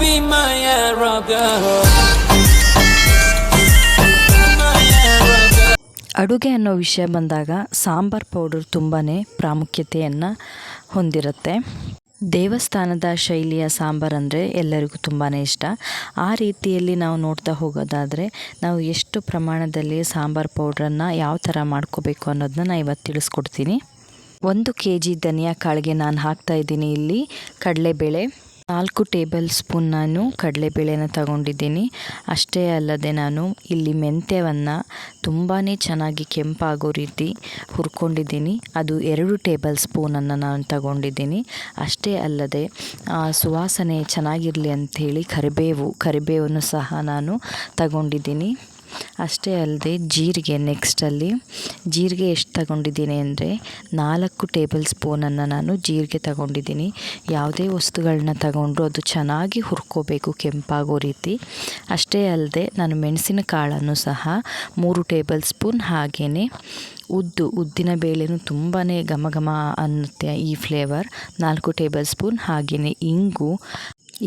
be my ಅಡುಗೆ ಅನ್ನೋ ವಿಷಯ ಬಂದಾಗ ಸಾಂಬಾರ್ ಪೌಡರ್ ತುಂಬಾ ಪ್ರಾಮುಖ್ಯತೆಯನ್ನು ಹೊಂದಿರುತ್ತೆ. ದೇವಸ್ಥಾನದ ಶೈಲಿಯ ಸಾಂಬಾರು ಅಂದರೆ ಎಲ್ಲರಿಗೂ ತುಂಬಾ ಇಷ್ಟ. ಆ ರೀತಿಯಲ್ಲಿ ನಾವು ನೋಡ್ತಾ ಹೋಗೋದಾದರೆ ನಾವು ಎಷ್ಟು ಪ್ರಮಾಣದಲ್ಲಿ ಸಾಂಬಾರ್ ಪೌಡ್ರನ್ನು ಯಾವ ಥರ ಮಾಡ್ಕೋಬೇಕು ಅನ್ನೋದನ್ನ ನಾನು ಇವತ್ತು ತಿಳಿಸ್ಕೊಡ್ತೀನಿ. ಒಂದು ಕೆ ಜಿ ಧನಿಯಾ ಕಾಳಿಗೆ ನಾನು ಹಾಕ್ತಾ ಇದ್ದೀನಿ ಇಲ್ಲಿ ಕಡಲೆಬೇಳೆ ನಾಲ್ಕು ಟೇಬಲ್ ಸ್ಪೂನ್ ನಾನು ಕಡಲೆಬೇಳೆನ ತಗೊಂಡಿದ್ದೀನಿ. ಅಷ್ಟೇ ಅಲ್ಲದೆ ನಾನು ಇಲ್ಲಿ ಮೆಂತ್ಯವನ್ನು ತುಂಬಾ ಚೆನ್ನಾಗಿ ಕೆಂಪಾಗೋ ರೀತಿ ಹುರ್ಕೊಂಡಿದ್ದೀನಿ. ಅದು ಎರಡು ಟೇಬಲ್ ಸ್ಪೂನನ್ನು ನಾನು ತಗೊಂಡಿದ್ದೀನಿ. ಅಷ್ಟೇ ಅಲ್ಲದೆ ಆ, ಸುವಾಸನೆ ಚೆನ್ನಾಗಿರಲಿ ಅಂಥೇಳಿ ಕರಿಬೇವು ಕರಿಬೇವನ್ನು ಸಹ ನಾನು ತಗೊಂಡಿದ್ದೀನಿ. ಅಷ್ಟೇ ಅಲ್ಲದೆ ಜೀರಿಗೆ ನೆಕ್ಸ್ಟಲ್ಲಿ ಜೀರಿಗೆ ಎಷ್ಟು ತಗೊಂಡಿದ್ದೀನಿ ಅಂದರೆ ನಾಲ್ಕು ಟೇಬಲ್ ಸ್ಪೂನನ್ನು ನಾನು ಜೀರಿಗೆ ತಗೊಂಡಿದ್ದೀನಿ. ಯಾವುದೇ ವಸ್ತುಗಳನ್ನ ತಗೊಂಡ್ರು ಅದು ಚೆನ್ನಾಗಿ ಹುರ್ಕೋಬೇಕು ಕೆಂಪಾಗೋ ರೀತಿ. ಅಷ್ಟೇ ಅಲ್ಲದೆ ನಾನು ಮೆಣಸಿನ ಕಾಳನ್ನು ಸಹ ಮೂರು ಟೇಬಲ್ ಸ್ಪೂನ್ ಹಾಗೆಯೇ ಉದ್ದು, ಉದ್ದಿನ ಬೇಳೆನೂ ತುಂಬಾ ಘಮ ಘಮ ಅನ್ನುತ್ತೆ ಈ ಫ್ಲೇವರ್ ನಾಲ್ಕು ಟೇಬಲ್ ಸ್ಪೂನ್ ಹಾಗೆಯೇ ಇಂಗು.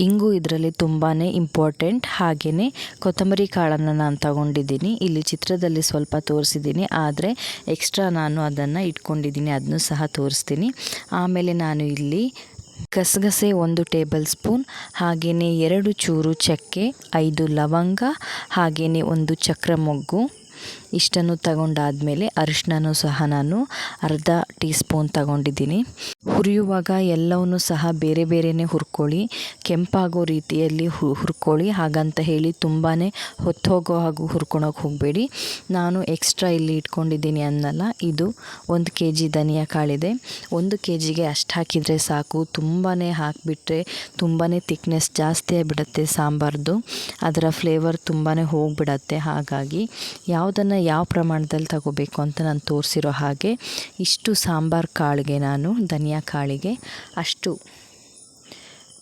ಇಂಗು ಇದರಲ್ಲಿ ತುಂಬಾ ಇಂಪಾರ್ಟೆಂಟ್ ಹಾಗೆಯೇ ಕೊತ್ತಂಬರಿ ಕಾಳನ್ನು ನಾನು ತಗೊಂಡಿದ್ದೀನಿ. ಇಲ್ಲಿ ಚಿತ್ರದಲ್ಲಿ ಸ್ವಲ್ಪ ತೋರಿಸಿದ್ದೀನಿ. ಆದರೆ ಎಕ್ಸ್ಟ್ರಾ ನಾನು ಅದನ್ನು ಇಟ್ಕೊಂಡಿದ್ದೀನಿ. ಅದನ್ನು ಸಹ ತೋರಿಸ್ತೀನಿ. ಆಮೇಲೆ ನಾನು ಇಲ್ಲಿ ಗಸಗಸೆ ಒಂದು ಟೇಬಲ್ ಸ್ಪೂನ್ ಹಾಗೆಯೇ ಎರಡು ಚೂರು ಚಕ್ಕೆ, ಐದು ಲವಂಗ ಹಾಗೆಯೇ ಒಂದು ಚಕ್ರ ಮೊಗ್ಗು ಇಷ್ಟನ್ನು ತಗೊಂಡಾದಮೇಲೆ ಅರಿಶಿನೂ ಸಹ ನಾನು ಅರ್ಧ ಟೀ ಸ್ಪೂನ್ ತಗೊಂಡಿದ್ದೀನಿ. ಹುರಿಯುವಾಗ ಎಲ್ಲವನ್ನು ಸಹ ಬೇರೆ ಬೇರೆಯೇ ಹುರ್ಕೊಳ್ಳಿ, ಕೆಂಪಾಗೋ ರೀತಿಯಲ್ಲಿ ಹುರ್ಕೊಳ್ಳಿ. ಹಾಗಂತ ಹೇಳಿ ತುಂಬಾ ಹೊತ್ತೋಗೋ ಹಾಗೂ ಹುರ್ಕೊಳಕ್ಕೆ ಹೋಗಬೇಡಿ. ನಾನು ಎಕ್ಸ್ಟ್ರಾ ಇಲ್ಲಿ ಇಟ್ಕೊಂಡಿದ್ದೀನಿ ಅನ್ನಲ್ಲ, ಇದು ಒಂದು ಕೆ ಜಿ ಧನಿಯಾ ಕಾಳಿದೆ. ಒಂದು ಕೆ ಜಿಗೆ ಅಷ್ಟು ಹಾಕಿದರೆ ಸಾಕು. ತುಂಬಾ ಹಾಕಿಬಿಟ್ರೆ ತುಂಬಾ ತಿಕ್ನೆಸ್ ಜಾಸ್ತಿ ಆಗಿಬಿಡುತ್ತೆ ಸಾಂಬಾರ್ದು. ಅದರ ಫ್ಲೇವರ್ ತುಂಬಾ ಹೋಗಿಬಿಡತ್ತೆ. ಹಾಗಾಗಿ ಯಾವುದನ್ನು ಯಾವ ಪ್ರಮಾಣದಲ್ಲಿ ತಗೋಬೇಕು ಅಂತ ನಾನು ತೋರಿಸಿರೋ ಹಾಗೆ ಇಷ್ಟು ಸಾಂಬಾರು ಕಾಳಿಗೆ ನಾನು ಧನಿಯಾ ಕಾಳಿಗೆ ಅಷ್ಟು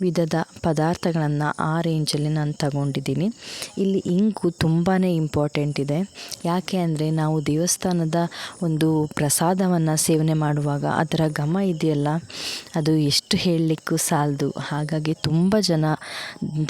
ವಿಧದ ಪದಾರ್ಥಗಳನ್ನು ಆ ರೇಂಜಲ್ಲಿ ನಾನು ತಗೊಂಡಿದ್ದೀನಿ. ಇಲ್ಲಿ ಇಂಕು ತುಂಬಾ ಇಂಪಾರ್ಟೆಂಟ್ ಇದೆ. ಯಾಕೆ ಅಂದರೆ ನಾವು ದೇವಸ್ಥಾನದ ಒಂದು ಪ್ರಸಾದವನ್ನು ಸೇವನೆ ಮಾಡುವಾಗ ಅದರ ಘಮ ಇದೆಯಲ್ಲ, ಅದು ಎಷ್ಟು ಹೇಳಲಿಕ್ಕೂ ಸಾಲದು. ಹಾಗಾಗಿ ತುಂಬ ಜನ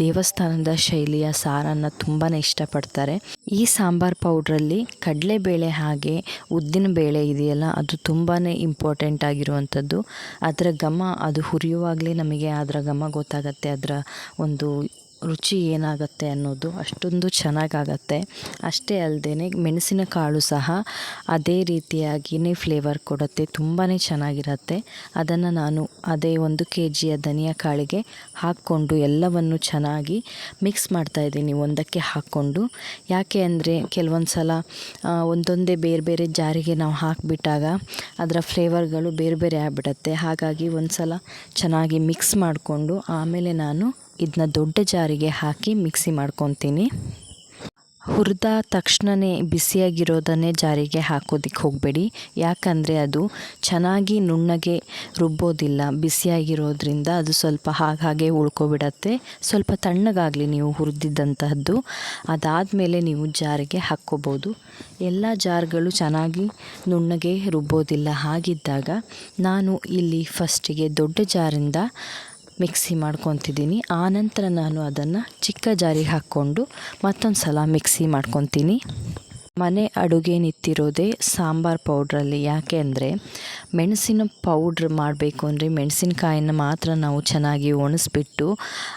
ದೇವಸ್ಥಾನದ ಶೈಲಿಯ ಸಾರನ್ನು ತುಂಬಾ ಇಷ್ಟಪಡ್ತಾರೆ. ಈ ಸಾಂಬಾರ್ ಪೌಡ್ರಲ್ಲಿ ಕಡಲೆಬೇಳೆ ಹಾಗೆ ಉದ್ದಿನ ಬೇಳೆ ಇದೆಯಲ್ಲ, ಅದು ತುಂಬಾ ಇಂಪಾರ್ಟೆಂಟ್ ಆಗಿರುವಂಥದ್ದು. ಅದರ ಘಮ, ಅದು ಹುರಿಯುವಾಗಲೇ ನಮಗೆ ಅದರ ಘಮ ಗೊತ್ತಾಗತ್ತೆ. ಅದರ ಒಂದು ರುಚಿ ಏನಾಗುತ್ತೆ ಅನ್ನೋದು ಅಷ್ಟೊಂದು ಚೆನ್ನಾಗಾಗತ್ತೆ. ಅಷ್ಟೇ ಅಲ್ಲದೆ ಮೆಣಸಿನಕಾಳು ಸಹ ಅದೇ ರೀತಿಯಾಗಿಯೇ ಫ್ಲೇವರ್ ಕೊಡುತ್ತೆ ತುಂಬಾ ಚೆನ್ನಾಗಿರುತ್ತೆ. ಅದನ್ನು ನಾನು ಅದೇ ಒಂದು ಕೆ ಜಿಯ ಧನಿಯಾ ಕಾಳಿಗೆ ಹಾಕ್ಕೊಂಡು ಎಲ್ಲವನ್ನು ಚೆನ್ನಾಗಿ ಮಿಕ್ಸ್ ಮಾಡ್ತಾಯಿದ್ದೀನಿ ಒಂದಕ್ಕೆ ಹಾಕ್ಕೊಂಡು. ಯಾಕೆ ಅಂದರೆ ಕೆಲವೊಂದು ಸಲ ಒಂದೊಂದೇ ಬೇರೆ ಬೇರೆ ಜಾರಿಗೆ ನಾವು ಹಾಕಿಬಿಟ್ಟಾಗ ಅದರ ಫ್ಲೇವರ್ಗಳು ಬೇರೆ ಬೇರೆ ಆಗಿಬಿಡತ್ತೆ. ಹಾಗಾಗಿ ಒಂದು ಸಲ ಚೆನ್ನಾಗಿ ಮಿಕ್ಸ್ ಮಾಡಿಕೊಂಡು ಆಮೇಲೆ ನಾನು ಇದನ್ನ ದೊಡ್ಡ ಜಾರಿಗೆ ಹಾಕಿ ಮಿಕ್ಸಿ ಮಾಡ್ಕೊತೀನಿ. ಹುರಿದ ತಕ್ಷಣವೇ ಬಿಸಿಯಾಗಿರೋದನ್ನೇ ಜಾರಿಗೆ ಹಾಕೋದಕ್ಕೆ ಹೋಗಬೇಡಿ. ಯಾಕಂದರೆ ಅದು ಚೆನ್ನಾಗಿ ನುಣ್ಣಗೆ ರುಬ್ಬೋದಿಲ್ಲ. ಬಿಸಿಯಾಗಿರೋದ್ರಿಂದ ಅದು ಸ್ವಲ್ಪ ಹಾಗೆ ಉಳ್ಕೊಬಿಡತ್ತೆ. ಸ್ವಲ್ಪ ತಣ್ಣಗಾಗಲಿ ನೀವು ಹುರಿದಿದ್ದಂತಹದ್ದು. ಅದಾದಮೇಲೆ ನೀವು ಜಾರಿಗೆ ಹಾಕ್ಕೋಬೋದು. ಎಲ್ಲ ಜಾರ್ಗಳು ಚೆನ್ನಾಗಿ ನುಣ್ಣಗೆ ರುಬ್ಬೋದಿಲ್ಲ. ಹಾಗಿದ್ದಾಗ ನಾನು ಇಲ್ಲಿ ಫಸ್ಟಿಗೆ ದೊಡ್ಡ ಜಾರಿಂದ ಮಿಕ್ಸಿ ಮಾಡ್ಕೊತಿದ್ದೀನಿ. ಆನಂತರ ನಾನು ಅದನ್ನು ಚಿಕ್ಕ ಜಾರಿಗೆ ಹಾಕ್ಕೊಂಡು ಮತ್ತೊಂದು ಸಲ ಮಿಕ್ಸಿ ಮಾಡ್ಕೊತೀನಿ. ಮನೆ ಅಡುಗೆ ನಿಂತಿರೋದೇ ಸಾಂಬಾರ್ ಪೌಡ್ರಲ್ಲಿ. ಯಾಕೆ ಅಂದರೆ ಮೆಣಸಿನ ಪೌಡ್ರ್ ಮಾಡಬೇಕು ಅಂದರೆ ಮೆಣಸಿನಕಾಯಿನ ಮಾತ್ರ ನಾವು ಚೆನ್ನಾಗಿ ಒಣಸ್ಬಿಟ್ಟು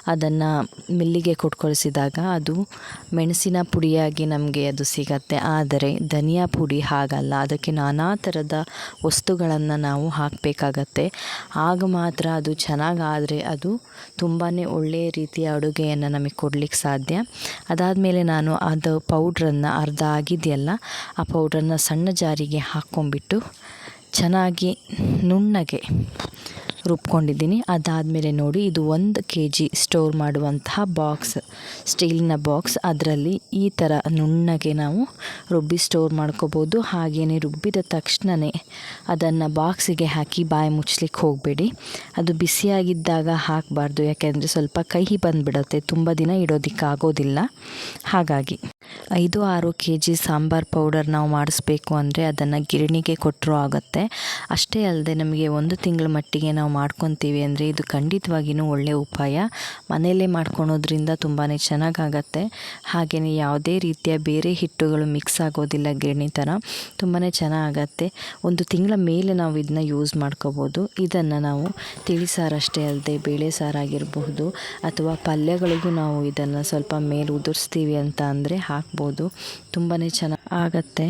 ಅದನ್ನು ಮಿಲ್ಲಿಗೆ ಕೊಟ್ಕೊಳಿಸಿದಾಗ ಅದು ಮೆಣಸಿನ ಪುಡಿಯಾಗಿ ನಮಗೆ ಅದು ಸಿಗತ್ತೆ. ಆದರೆ ಧನಿಯಾ ಪುಡಿ ಹಾಗಲ್ಲ. ಅದಕ್ಕೆ ನಾನಾ ಥರದ ವಸ್ತುಗಳನ್ನು ನಾವು ಹಾಕಬೇಕಾಗತ್ತೆ. ಆಗ ಮಾತ್ರ ಅದು ಚೆನ್ನಾಗಾದರೆ ಅದು ತುಂಬಾ ಒಳ್ಳೆಯ ರೀತಿಯ ಅಡುಗೆಯನ್ನು ನಮಗೆ ಕೊಡ್ಲಿಕ್ಕೆ ಸಾಧ್ಯ. ಅದಾದಮೇಲೆ ನಾನು ಅದು ಪೌಡ್ರನ್ನು ಅರ್ಧ ಆಗಿದೆಯಲ್ಲ ಆ ಪೌಡರನ್ನ ಸಣ್ಣ ಜಾರಿಗೆ ಹಾಕ್ಕೊಂಡ್ಬಿಟ್ಟು ಚೆನ್ನಾಗಿ ನುಣ್ಣಗೆ ರುಬ್ಕೊಂಡಿದ್ದೀನಿ. ಅದಾದಮೇಲೆ ನೋಡಿ, ಇದು ಒಂದು ಕೆ ಜಿ ಸ್ಟೋರ್ ಮಾಡುವಂತಹ ಬಾಕ್ಸ್, ಸ್ಟೀಲಿನ ಬಾಕ್ಸ್. ಅದರಲ್ಲಿ ಈ ಥರ ನುಣ್ಣಗೆ ನಾವು ರುಬ್ಬಿ ಸ್ಟೋರ್ ಮಾಡ್ಕೋಬೋದು. ಹಾಗೆಯೇ ರುಬ್ಬಿದ ತಕ್ಷಣವೇ ಅದನ್ನು ಬಾಕ್ಸಿಗೆ ಹಾಕಿ ಬಾಯಿ ಮುಚ್ಚಲಿಕ್ಕೆ ಹೋಗಬೇಡಿ. ಅದು ಬಿಸಿಯಾಗಿದ್ದಾಗ ಹಾಕಬಾರ್ದು, ಯಾಕೆಂದರೆ ಸ್ವಲ್ಪ ಕಹಿ ಬಂದುಬಿಡುತ್ತೆ. ತುಂಬ ದಿನ ಇಡೋದಕ್ಕಾಗೋದಿಲ್ಲ. ಹಾಗಾಗಿ ಐದು, ಆರು ಕೆ ಜಿ ಸಾಂಬಾರು ಪೌಡರ್ ನಾವು ಮಾಡಿಸ್ಬೇಕು ಅಂದರೆ ಅದನ್ನು ಗಿರಣಿಗೆ ಕೊಟ್ಟರೂ ಆಗುತ್ತೆ. ಅಷ್ಟೇ ಅಲ್ಲದೆ ನಮಗೆ ಒಂದು ತಿಂಗಳ ಮಟ್ಟಿಗೆ ನಾವು ಮಾಡ್ಕೊತೀವಿ ಅಂದರೆ ಇದು ಖಂಡಿತವಾಗಿಯೂ ಒಳ್ಳೆಯ ಉಪಾಯ. ಮನೆಯಲ್ಲೇ ಮಾಡ್ಕೊಳೋದ್ರಿಂದ ತುಂಬಾ ಚೆನ್ನಾಗಾಗತ್ತೆ. ಹಾಗೆಯೇ ಯಾವುದೇ ರೀತಿಯ ಬೇರೆ ಹಿಟ್ಟುಗಳು ಮಿಕ್ಸ್ ಆಗೋದಿಲ್ಲ ಗಿರಣಿ ಥರ ತುಂಬಾ ಚೆನ್ನಾಗತ್ತೆ. ಒಂದು ತಿಂಗಳ ಮೇಲೆ ನಾವು ಇದನ್ನ ಯೂಸ್ ಮಾಡ್ಕೋಬೋದು. ಇದನ್ನು ನಾವು ತಿಳಿ ಅಷ್ಟೇ ಅಲ್ಲದೆ ಬೇಳೆ ಸಾರಾಗಿರಬಹುದು ಅಥವಾ ಪಲ್ಯಗಳಿಗೂ ನಾವು ಇದನ್ನು ಸ್ವಲ್ಪ ಮೇಲೆ ಉದುರಿಸ್ತೀವಿ ಅಂತ ಅಂದರೆ ಹಾಕ್ಬೋದು ತುಂಬಾ ಚೆನ್ನಾಗಿ ಆಗತ್ತೆ.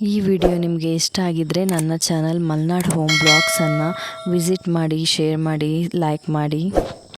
ಈ ವಿಡಿಯೋ ನಿಮಗೆ ಇಷ್ಟ ಆಗಿದ್ದರೆ ನನ್ನ ಚಾನಲ್ ಮಲ್ನಾಡ್ ಹೋಮ್ ಬ್ಲಾಗ್ಸನ್ನು ವಿಸಿಟ್ ಮಾಡಿ, ಶೇರ್ ಮಾಡಿ, ಲೈಕ್ ಮಾಡಿ.